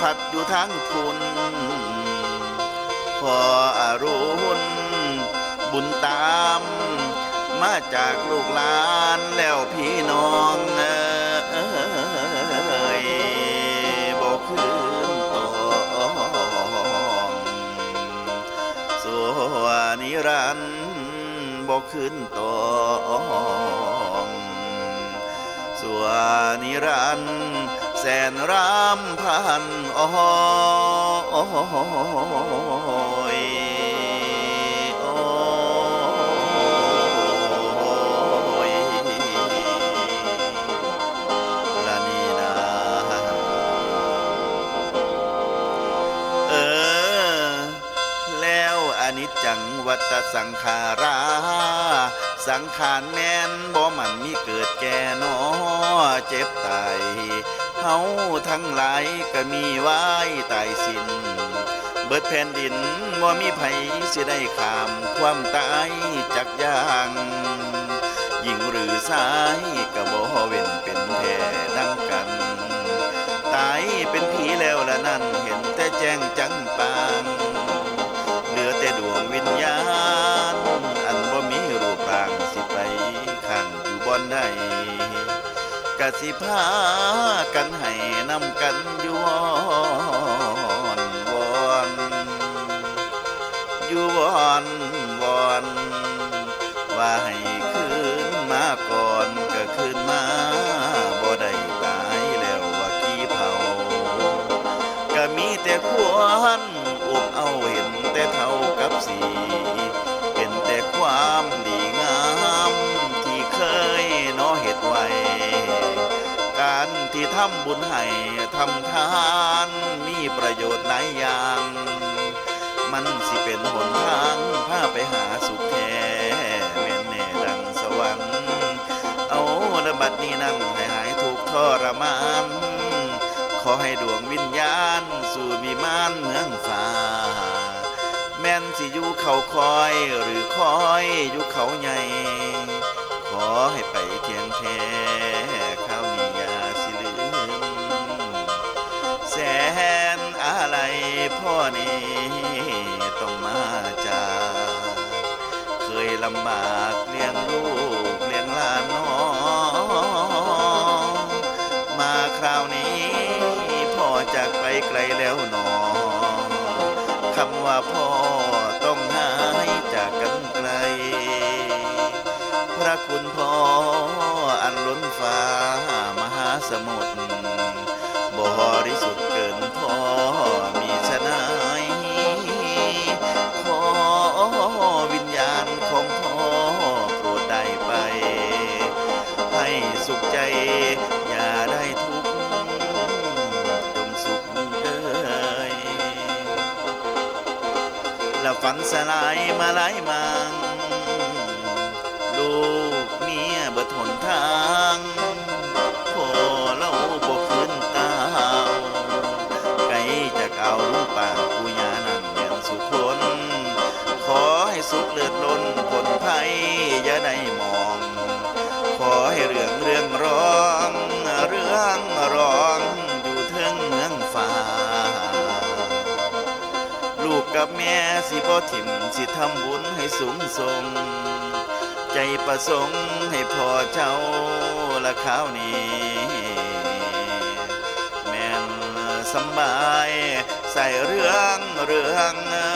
พัดอยู่ทั้งทุน พออรุณบุญตาม มาจากลูกหลานแล้วพี่น้องเอ้ยบอกคืนตองสัวนิรันต์บอกคืนตองสัวนิรันดร์ นรำพันอ้อ นิจจังวัตสังขารา สังขารแม่นบ่มันมีเกิดแก่นอเจ็บตายเฮาทั้งหลายก็มีไว้ตายสิ้น เบิดแผ่นดินบ่มีไผสิได้ข้ามความตายจากอย่างหญิงหรือสายก็บ่เว้นเป็นแท่ดังกัน ตายเป็นผีแล้วละนั่นเห็นแต่แจ้งจัะสิพากันให้นำกันยวอนวอนยวอนวอนว่าให้คืนมาก่อนก็คืนมาบ่ได้ตายแล้วว่ากี่เผาก็มีแต่ควร ทำบุญให้ทำทานมีประโยชน์หลายอย่าง มันสิเป็นหนทางพาไปหาสุขแท้แม่นแน่ดังสวรรค์เอาละบัดนี้นั่นให้หายทุกทรมาน ขอให้ดวงวิญญาณ สู่มีมานเมืองฟ้าแม่นสิอยู่เขาคอยหรือคอยอยู่เขาใหญ่ ขอให้ไปเทียงแท้ข้าวนี้ยา พ่อนี้ต้องมาจากเคยลำบากเลี้ยงลูกเลี้ยงหลานน้องมาคราวนี้พ่อจากไปไกลแล้วหนอคำว่าพ่อ สุขใจ อย่าได้ทุกข์จงสุขเอ่ยล้วฝันสลายมาหลายมังลูกเมียเบิดหนทางพอเราบ่คืนตาไกลจากเอาลูกป่าปูยานั่นแม่นสุขคนขอให้สุขเลือดล้นผลภัยอย่าได้มอง ขอให้เรื่องเรื่องร้อง เรื่องร้องอยู่เทิงเมืองฟ้า ลูกกับแม่สิบ่ถิ่มสิทำบุญให้สูงส่ง ใจประสงค์ให้พ่อเจ้าละข้าวนี้แม่นสบายใส่เรื่องเรื่องเ